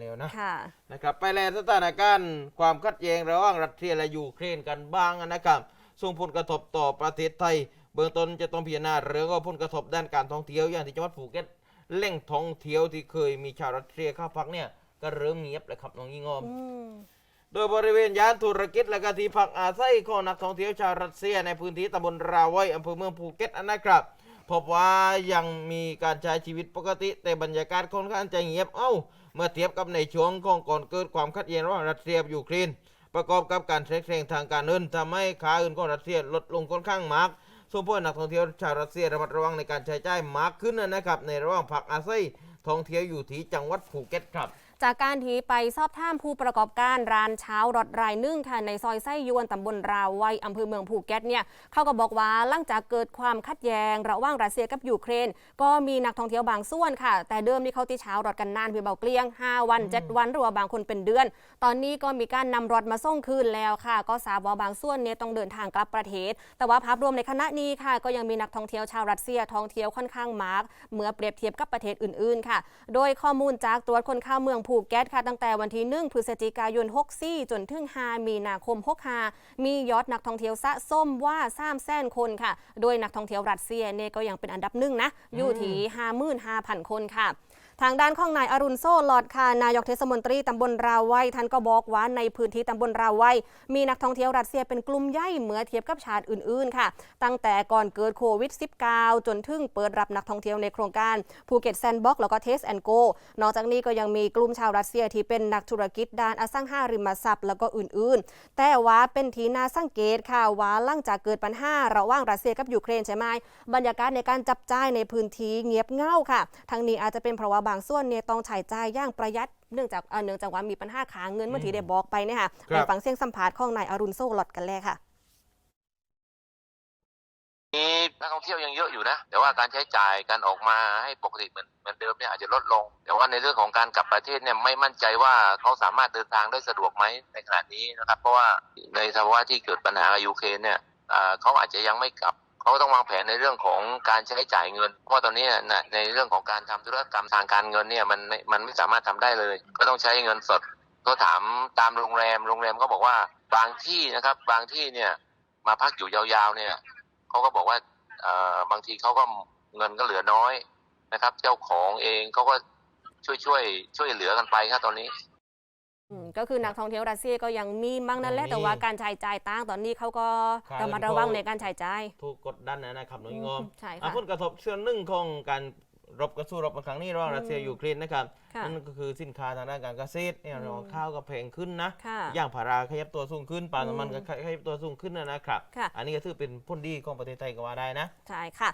เร็วนะค่ะนะครับไปแลสถานการณ์ความขัดแย้งระหว่างรัสเซียและยูเครนกันบ้างนะครับส่งผลกระทบต่อประเทศไทย เบื้องต้นจะต้องพิจารณาเรื่องของผลกระทบด้านการท่องเที่ยวอย่างที่จังหวัดภูเก็ตแหล่งท่องเที่ยวที่เคยมีชาวรัสเซียเข้าพักเนี่ยก็เริ่มเงียบเลยครับน้องยิ่งอมอืมโดยบริเวณย่านธุรกิจและก็ที่พักอาศัยของนักท่องเที่ยวชาวรัสเซียในพื้นที่ตำบลราวัยอำเภอเมืองภูเก็ตนะครับพบว่ายังมีการใช้ชีวิตปกติแต่บรรยากาศค่อนข้างจะเงียบเอ้า เมื่อเทียบกับในช่วงของก่อนเกิดความขัดแย้งระหว่างรัสเซียยูเครนประกอบกับการแทรกแซงทางการเงินทำให้ค่าเงินของรัสเซียลดลงค่อนข้างมากส่งผลให้นักท่องเที่ยวชาวรัสเซียระมัดระวังในการใช้จ่ายมากขึ้นนะครับในระหว่างพักอาศัยท่องเที่ยวอยู่ที่จังหวัดภูเก็ตครับ จากการที่ไปสอบถามผู้ประกอบการร้านเช้ารถรายนึ่งค่ะในซอยไส้ยวนตำบลราวไวยอำเภอเมืองภูเก็ตเนี่ยเขาก็บอกว่าหลังจากเกิดความขัดแย้งระหว่างรัสเซียกับยูเครน ก็มีนักท่องเที่ยวบางส่วนค่ะ แต่เดิมที่เขาที่เช้ารถกันนานเพียงเบาเกลี้ยง 5 วัน 7 วันหรือว่าบางคนเป็นเดือน ตอนนี้ก็มีการนำรถมาส่งคืนแล้วค่ะ ก็ทราบว่าบางส่วนเนี่ยต้องเดินทางกลับประเทศ แต่ว่าภาพรวมในคณะนี้ค่ะ ก็ยังมีนักท่องเที่ยวชาวรัสเซียท่องเที่ยวค่อนข้างมากเมื่อเปรียบเทียบกับประเทศอื่นๆ ค่ะ โดยข้อมูลจากตรวจคนเข้าเมืองภูเก็ตค่ะตั้งแต่วันที่ 1 พฤศจิกายน 64 จนถึง 5 มีนาคม 65 มียอดนักท่องเที่ยวสะส้มว่า3แสนคนค่ะ โดยนักท่องเที่ยวรัสเซียเนี่ยก็ยังเป็นอันดับหนึ่งนะ อยู่ที่ 55,000 คนค่ะ ทางด้านของนายอรุณโซ่หลอดค่ะนายกเทศมนตรีตำบลราวัยท่านก็บอกว่าในพื้นที่ตำบลราวัยมีนักท่องเที่ยวรัสเซียเป็นกลุ่มใหญ่เมื่อเทียบกับชาติอื่นๆค่ะ ตั้งแต่ก่อนเกิดโควิด -19 จนถึงเปิดรับนักท่องเที่ยวในโครงการภูเก็ตแซนด์บ็อกแล้วก็เทสแอนโกนอกจากนี้ก็ยังมีกลุ่มชาวรัสเซียที่เป็นนักธุรกิจด้านอสังหาริมทรัพย์แล้วก็อื่นๆ แต่ว่าเป็นทีน่าสังเกตค่ะว่าหลังจากเกิดปัญหาระหว่างรัสเซียกับยูเครนใช่ไหมบรรยากาศในการจับจ่ายในพื้นที่เงียบเหงาค่ะ ทั้งนี้อาจจะเป็นเพราะว่าบางส่วนเนี่ยต้องใช้จ่ายอย่างประหยัดเนื่องจากเอ่อเนื่องจากว่ามีปัญหาขาเงินเมื่อที่ได้บอกไปเนี่ยค่ะครับไปฟังเสียงสัมภาษณ์ของนายอรุณโซ่หลอดกันเลยค่ะมีนักท่องเที่ยวยังเยอะอยู่นะ แต่ว่าการใช้จ่ายการออกมาให้ปกติเหมือนเหมือนเดิมเนี่ยอาจจะลดลง แต่ว่าในเรื่องของการกลับประเทศเนี่ยไม่มั่นใจว่าเขาสามารถเดินทางได้สะดวกไหมในขณะนี้นะครับ เพราะว่าในสภาวะที่เกิดปัญหากับยูเครนเนี่ยอ่าเขาอาจจะยังไม่กลับ เขาต้องวางแผนในเรื่องของการใช้จ่ายเงิน เพราะว่าตอนนี้นะในเรื่องของการทำธุรกรรมทางการเงินเนี่ยมันมันไม่สามารถทำได้เลย ก็ต้องใช้เงินสดก็ถามตามโรงแรม โรงแรมก็บอกว่าบางที่นะครับ บางที่เนี่ยมาพักอยู่ยาวๆเนี่ยเขาก็บอกว่าเอ่อบางทีเขาก็เงินก็เหลือน้อยนะครับ เจ้าของเองเขาก็ช่วยช่วยช่วยเหลือกันไปครับตอนนี้ ก็คือนักท่องเที่ยวรัสเซียก็ยังมีมั่งนั่นแหละยังมีแต่ว่าการใช้จ่ายต่างตอนนี้เขาก็ครับระมัดระวังในการใช้จ่ายถูกกดดันนะครับน้องยิ่งอมใช่อะค่ะผลกระทบส่วนหนึ่งของการรบกระสู้รบในครั้งนี้ระหว่างรัสเซียอืมยูเครนนะครับค่ะนั่นก็คือสินค้าทางด้านการเกษตรเนี่ยอืมเราข้าวก็แพงขึ้นนะค่ะอย่างพาราขยับตัวสูงขึ้นปาล์มน้ำมันอืก็มขยับตัวสูงขึ้นนะนะครับค่ะอันนี้ก็ถือเป็นผลดีของประเทศไทยก็ว่าได้นะใช่ค่ะ